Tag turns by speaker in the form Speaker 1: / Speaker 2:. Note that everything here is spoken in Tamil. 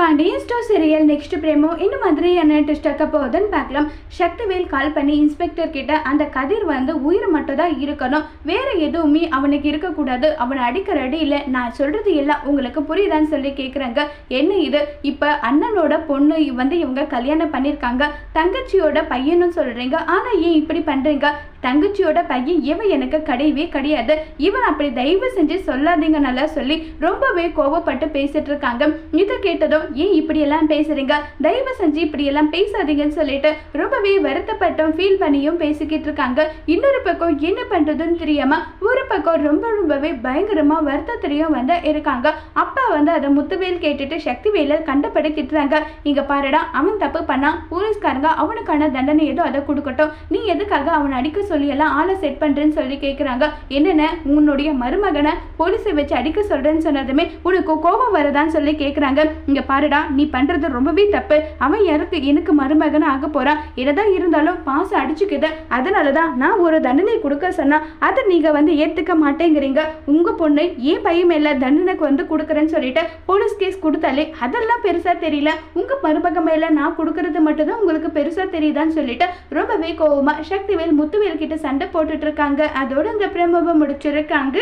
Speaker 1: Pandian store serial next promo இந்த மாதிரியான ட்விஸ்ட் ஆக்க போகுதுன்னு பார்க்கலாம். சக்திவேல் கால் பண்ணி இன்ஸ்பெக்டர் கிட்ட அந்த கதிர் வந்து உயிர் மட்டும் தான் இருக்கணும். வேற எதுவுமே அவனுக்கு இருக்கக்கூடாது. அவனை அடிக்கிற அடியில் நான் சொல்றது எல்லாம் உங்களுக்கு புரியுதான்னு சொல்லி கேட்குறாங்க என்ன இது? இப்போ அண்ணனோட பொண்ணு வந்து இவங்க கல்யாணம் பண்ணியிருக்காங்க. தங்கச்சியோட பையனும் சொல்றீங்க. ஆனால் ஏன் இப்படி பண்றீங்க? தங்கச்சியோட பையன் இவன் எனக்கு கிடையவே கிடையாது. இவன் அப்படி தயவு செஞ்சு சொல்லாதீங்க நல்லா சொல்லி ரொம்பவே கோவப்பட்டு பேசிட்டு இருக்காங்க. இதை கேட்டதும் ஏன் இப்படியெல்லாம் பேசுறீங்க? தயவு செஞ்சு இப்படியெல்லாம் பேசாதீங்கன்னு சொல்லிட்டு ரொம்பவே வருத்தப்பட்டும் ஃபீல் பண்ணியும் பேசிக்கிட்டு இருக்காங்க. இன்னொரு பக்கம் என்ன பண்றதுன்னு தெரியாம ஒரு பக்கம் ரொம்ப ரொம்பவே பயங்கரமா வருத்தத்திலையும் வந்து இருக்காங்க. அப்பா வந்து அதை முத்துவேல் கேட்டுட்டு சக்திவேல கண்டபடி திட்டுறாங்க. இங்க பாருடா அவன் தப்பு பண்ணா போலீஸ்காரங்க அவனுக்கான தண்டனை ஏதோ அதை கொடுக்கட்டும். நீ எதுக்காக அவனை அடிக்க சொல்லி எல்லாம் ஆளை செட் பண்றேன்னு சொல்லி கேக்குறாங்க. என்னென்ன? உன்னுடைய மருமகனை போலீஸை வச்சு அடிக்க சொல்றேன்னு சொன்னதுமே உனக்கு கோபம் வரதான்னு சொல்லி கேட்குறாங்க இங்க பாருடா நீ பண்றது ரொம்பவே தப்பு. அவன் எனக்கு எனக்கு மருமகன் ஆக போறான் என்னதான் இருந்தாலும் பாசம் அடிச்சுக்குது. அதனாலதான் நான் ஒரு தண்டனை கொடுக்க சொன்னா அதை நீங்க வந்து ஏத்துக்க மாட்டேங்கிறீங்க. உங்க பொண்ணு ஏன் பையன் மேல தண்டனைக்கு வந்து கொடுக்குறேன்னு சொல்லிட்டு போலீஸ் கேஸ் கொடுத்தாலே அதெல்லாம் பெருசா தெரியல. உங்க மருமக மேல நான் கொடுக்கறது மட்டும்தான் உங்களுக்கு பெருசா தெரியுதான்னு சொல்லிட்டு ரொம்பவே கோவமா சக்திவேல் முத்துவேல் கிட்ட சண்டை போட்டுட்டு இருக்காங்க. அதோட இந்த பிரமோவை முடிச்சிருக்காங்க.